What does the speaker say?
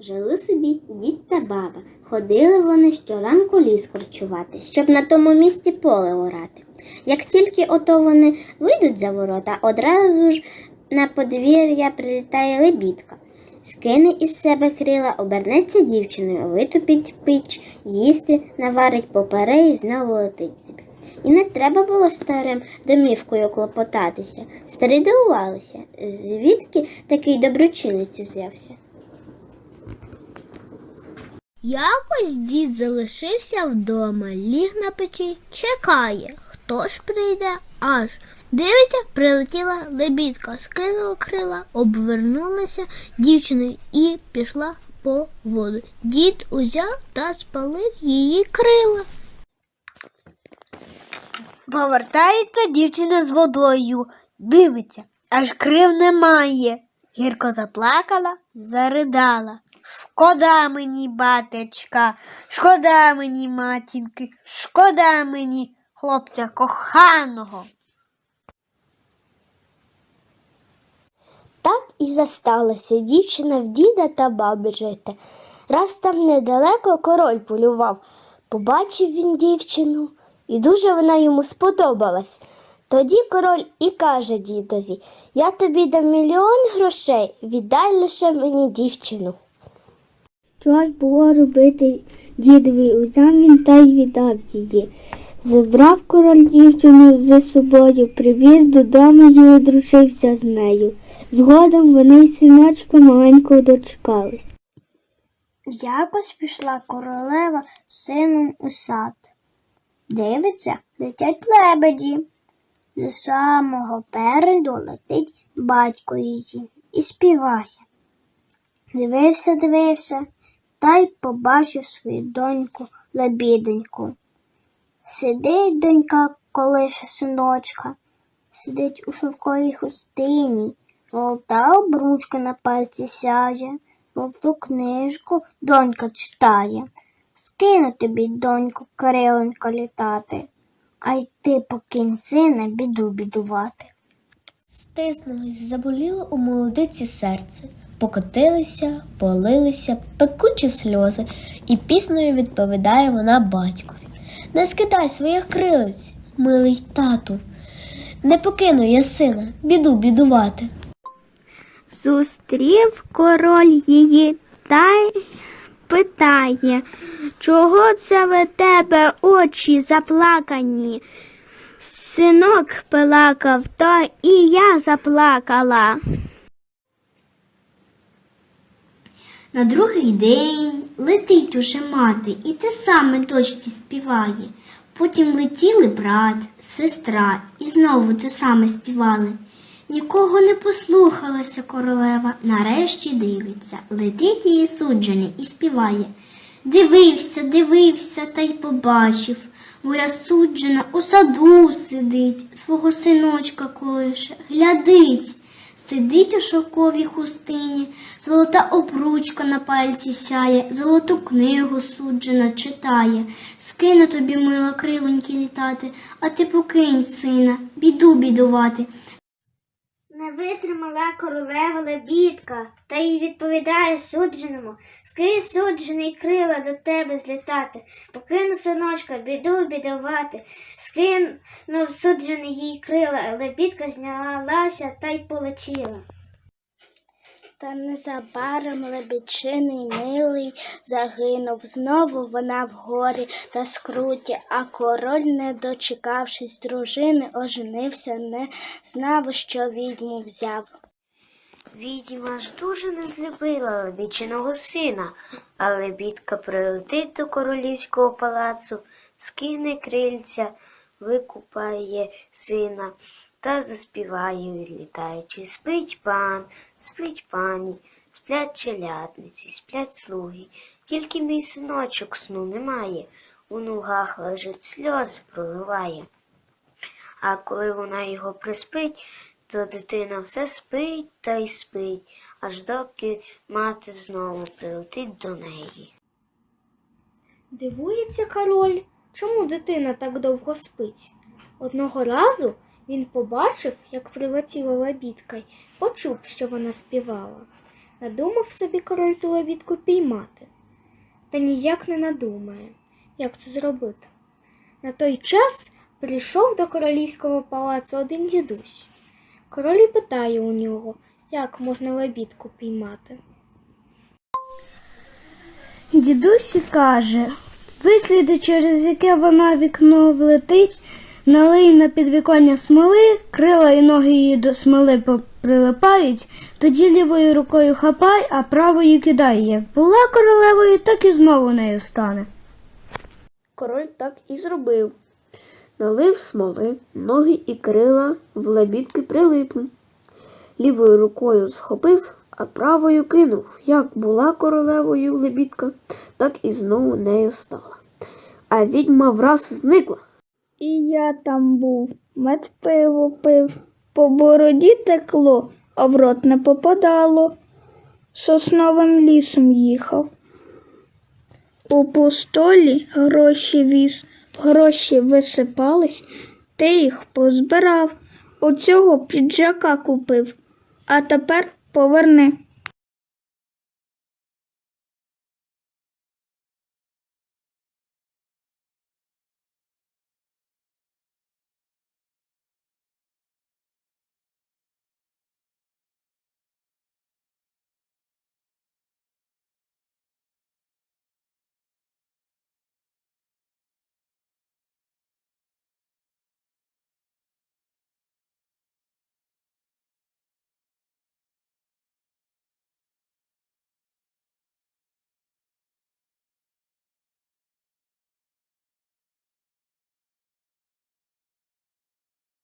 Жили собі дід та баба. Ходили вони щоранку ліс корчувати, щоб на тому місці поле орати. Як тільки ото вони вийдуть за ворота, одразу ж на подвір'я прилітає лебідка. Скине із себе крила, обернеться дівчиною, витопить піч, їсти, наварить попере і знову летить собі. І не треба було старим домівкою клопотатися. Старі дивувалися, звідки такий доброчинець узявся. Якось дід залишився вдома, ліг на печі, чекає, хто ж прийде, аж дивиться, прилетіла лебідка, скинула крила, обвернулася дівчиною і пішла по воду. Дід узяв та спалив її крила. Повертається дівчина з водою, дивиться, аж крив немає. Гірко заплакала, заридала. Шкода мені, батечка, шкода мені, матінки, шкода мені, хлопця коханого. Так і засталася дівчина в діда та баби жити. Раз там недалеко король полював. Побачив він дівчину, і дуже вона йому сподобалась. Тоді король і каже дідові Я тобі дам мільйон грошей, віддай лише мені дівчину. Що ж було робити дідові? Узяв він та й віддав її. Забрав король дівчину за собою, привіз додому і одружився з нею. Згодом вони й синочка маленького дочекались. Якось пішла королева з сином у сад. Дивиться, летять лебеді. З самого переду летить батько її і співає. Дивився, дивився, та й побачив свою доньку лебідоньку. Сидить донька, колише синочка, сидить у шовковій хустині, золота обручка на пальці сяє, золоту книжку донька читає. Скину тобі, доньку, криленько літати, а й ти покинь сина біду бідувати. Стиснулось, заболіло у молодиці серце. Покотилися, полилися, пекучі сльози, і піснею відповідає вона батькові. Не скидай своїх крилиць, милий тату. Не покину я сина, біду бідувати. Зустрів король її та й питає, чого це в тебе очі заплакані? Синок плакав, то і я заплакала. На другий день летить уже мати, і те саме дочці співає. Потім летіли брат, сестра, і знову те саме співали. Нікого не послухалася королева, нарешті дивиться, летить її суджений і співає. Дивився, дивився та й побачив. Моя суджена у саду сидить, свого синочка колише, глядить. Сидить у шовковій хустині, золота обручка на пальці сяє, золоту книгу суджена читає. Скину тобі, мила, крилоньки літати, а ти покинь сина, біду бідувати. Не витримала королева лебідка, та й відповідає судженому, скрізь суджений крила до тебе злітати, покину синочка, біду бідувати, скинув суджений їй крила, лебідка знялася та й полетіла. Та незабаром лебідчиний милий загинув. Знову вона в горі та скруті, а король, не дочекавшись дружини, оженився, не знав, що відьму взяв. Відьма ж дуже не злюбила лебідчиного сина, але бідка прилетить до королівського палацу, скине крильця, викупає сина та заспіває, відлітаючи. Спить пан, спить пані, сплять челядниці, сплять слуги. Тільки мій синочок сну немає, у ногах лежить сльози проливає. А коли вона його приспить, то дитина все спить та й спить, аж доки мати знову прилетить до неї. Дивується король, чому дитина так довго спить. Одного разу він побачив, як прилетіла лебідка, й почув, що вона співала. Надумав собі король ту лебідку піймати. Та ніяк не надумає, як це зробити. На той час прийшов до королівського палацу один дідусь. Король і питає у нього, як можна лебідку піймати. Дідусь каже, висліди, через яке вона вікно влетить, налий на підвіконня смоли, крила і ноги її до смоли прилипають, тоді лівою рукою хапай, а правою кидай. Як була королевою, так і знову нею стане. Король так і зробив. Налив смоли, ноги і крила в лебідки прилипли. Лівою рукою схопив, а правою кинув. Як була королевою лебідка, так і знову нею стала. А відьма враз зникла. І я там був, мед пиво пив, по бороді текло, а в рот не попадало. Сосновим лісом їхав. У пустолі гроші віз, гроші висипались, ти їх позбирав, оцього піджака купив, а тепер поверни.